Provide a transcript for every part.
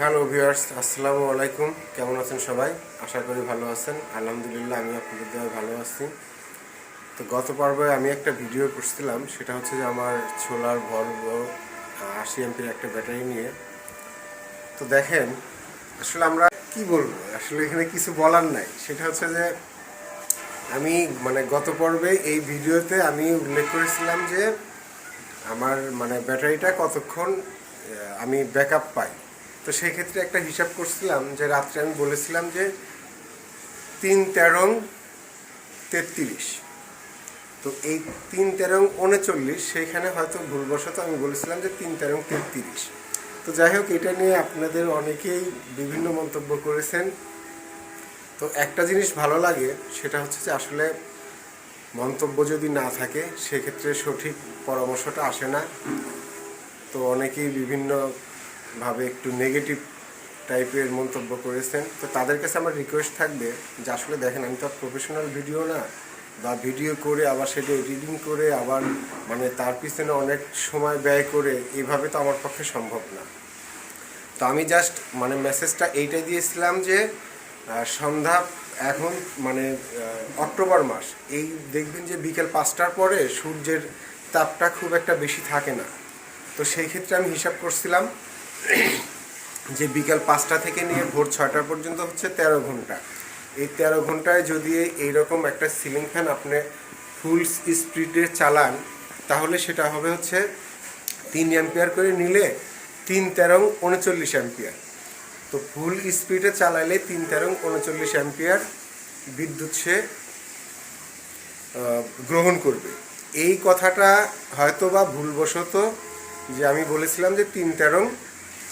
Hello viewers আসসালামু আলাইকুম। কেমন আছেন সবাই? আশা করি ভালো আছেন। আলহামদুলিল্লাহ, আমি আপনাদের দেওয়া ভালো আছি। তো গত পর্বে আমি একটা ভিডিও করছিলাম। সেটা হচ্ছে যে আমার ছোলার ভলভো আশি এমপির একটা ব্যাটারি নিয়ে। তো দেখেন, আসলে আমরা কি বলব? আসলে এখানে কিছু বলার নাই। সেটা হচ্ছে যে, আমি মানে গত পর্বে এই ভিডিওতে আমি উল্লেখ করেছিলাম যে, আমার মানে ব্যাটারিটা কতক্ষণ আমি ব্যাকআপ পাই। তো সেই ক্ষেত্রে একটা হিসাব করছিলাম যে রাত্রে আমি বলেছিলাম যে তিন তেরং তেত্রিশ। তো এই তিন তেরং উনচল্লিশ, সেইখানে হয়তো ভুলবশত আমি বলেছিলাম যে তিন তেরং তেত্রিশ। তো যাই হোক, এটা নিয়ে আপনাদের অনেকেই বিভিন্ন মন্তব্য করেছেন। তো একটা জিনিস ভালো লাগে, সেটা হচ্ছে যে আসলে মন্তব্য যদি না থাকে, সেক্ষেত্রে সঠিক পরামর্শটা আসে না। তো অনেকেই বিভিন্নভাবে একটু নেগেটিভ টাইপের মন্তব্য করেছেন। তো তাদের কাছে আমার রিকোয়েস্ট থাকবে যে আসলে দেখেন, আমি তো প্রফেশনাল ভিডিও না, বা ভিডিও করে আবার সেটা এডিটিং করে আবার মানে তার পিছনে অনেক সময় ব্যয় করে এভাবে তো আমার পক্ষে সম্ভব না। তো আমি জাস্ট মানে মেসেজটা এইটাই দিয়েছিলাম যে সন্ধ্যা এখন মানে অক্টোবর মাস, এই দেখবেন যে বিকেল পাঁচটার পরে সূর্যের তাপটা খুব একটা বেশি থাকে না। তো সেই ক্ষেত্রে আমি হিসাব করছিলাম যে বিকাল পাঁচটা থেকে নিয়ে ভোর ছয়টা পর্যন্ত হচ্ছে তেরো ঘণ্টা। এই তেরো ঘন্টায় যদি এইরকম একটা সিলিং ফ্যান আপনি ফুল স্পিডে চালান, তাহলে সেটা হবে হচ্ছে তিন অ্যাম্পিয়ার করে নিলে তিন তেরো উনচল্লিশ অ্যাম্পিয়ার। তো ফুল স্পিডে চালালে তিন তেরো উনচল্লিশ অ্যাম্পিয়ার বিদ্যুৎ সে গ্রহণ করবে। এই কথাটা হয়তো বা ভুলবশত যে আমি বলেছিলাম যে তিন তেরো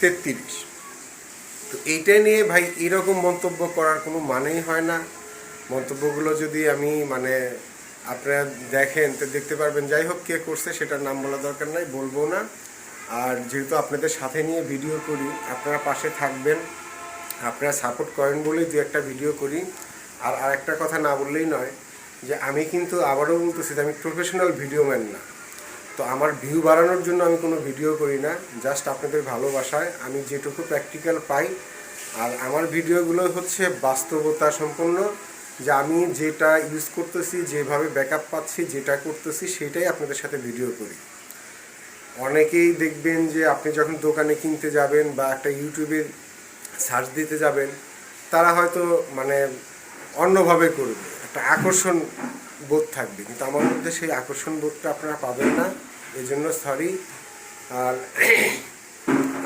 তেত্রিশ। তো এইটা নিয়ে ভাই এরকম মন্তব্য করার কোনো মানেই হয় না। মন্তব্যগুলো যদি আমি মানে আপনারা দেখেন, তো দেখতে পারবেন যাই হোক কে করছে, সেটার নাম বলা দরকার নাই, বলব না। আর যেহেতু আপনাদের সাথে নিয়ে ভিডিও করি, আপনারা পাশে থাকবেন, আপনারা সাপোর্ট করেন বলেই দু একটা ভিডিও করি। আর আরেকটা কথা না বললেই নয় যে আমি কিন্তু আবারও বলতেছি আমি প্রফেশনাল ভিডিও ম্যান না। তো আমার ভিউ বাড়ানোর জন্য আমি কোনো ভিডিও করি না জাস্ট আপনাদের ভালোবাসায় আমি যেটুকু প্র্যাকটিক্যাল পাই। আর আমার ভিডিওগুলো হচ্ছে বাস্তবতা সম্পন্ন, যে আমি যেটা ইউজ করতেছি, যেভাবে ব্যাকআপ পাচ্ছি, যেটা করতেছি, সেটাই আপনাদের সাথে ভিডিও করি। অনেকেই দেখবেন যে আপনি যখন দোকানে কিনতে যাবেন বা একটা ইউটিউবে সার্চ দিতে যাবেন, তারা হয়তো মানে অন্যভাবে করবে। একটা আকর্ষণ বোধ থাকবে, কিন্তু আমার মধ্যে সেই আকর্ষণ বোধটা আপনারা পাবেন না। এই জন্য সরি আর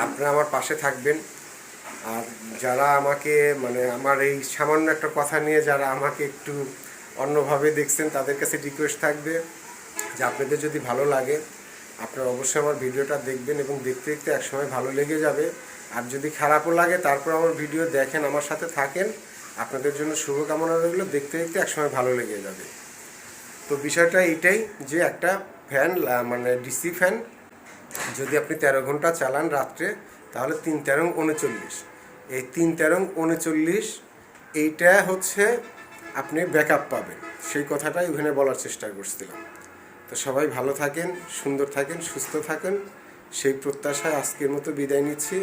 আপনারা আমার পাশে থাকবেন। আর যারা আমাকে মানে আমার এই সামান্য একটা কথা নিয়ে যারা আমাকে একটু অন্যভাবে দেখছেন, তাদের কাছে রিকোয়েস্ট থাকবে যে আপনাদের যদি ভালো লাগে, আপনারা অবশ্যই আমার ভিডিওটা দেখবেন এবং দেখতে দেখতে একসময় ভালো লেগে যাবে। আর যদি খারাপও লাগে, তারপর আমার ভিডিও দেখেন, আমার সাথে থাকেন আপনাদের জন্য শুভকামনা রইল। দেখতে দেখতে একসময় ভালো লেগে যাবে। তো বিষয়টা এইটাই যে একটা ফ্যান মানে ডিসি ফ্যান যদি আপনি তেরো ঘণ্টা চালান রাত্রে, তাহলে তিন তেরো উনচল্লিশ। এই তিন তেরো উনচল্লিশ, এইটা হচ্ছে আপনি ব্যাকআপ পাবেন। সেই কথাটাই ওখানে বলার চেষ্টা করছিলাম। তো সবাই ভালো থাকেন, সুন্দর থাকেন, সুস্থ থাকেন। সেই প্রত্যাশায় আজকের মতো বিদায় নিচ্ছি।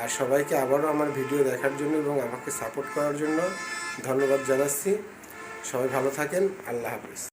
আর সবাইকে আবারও আমার ভিডিও দেখার জন্য এবং আমাকে সাপোর্ট করার জন্য ধন্যবাদ জানাচ্ছি। সবাই ভালো থাকেন। আল্লাহ হাফিজ।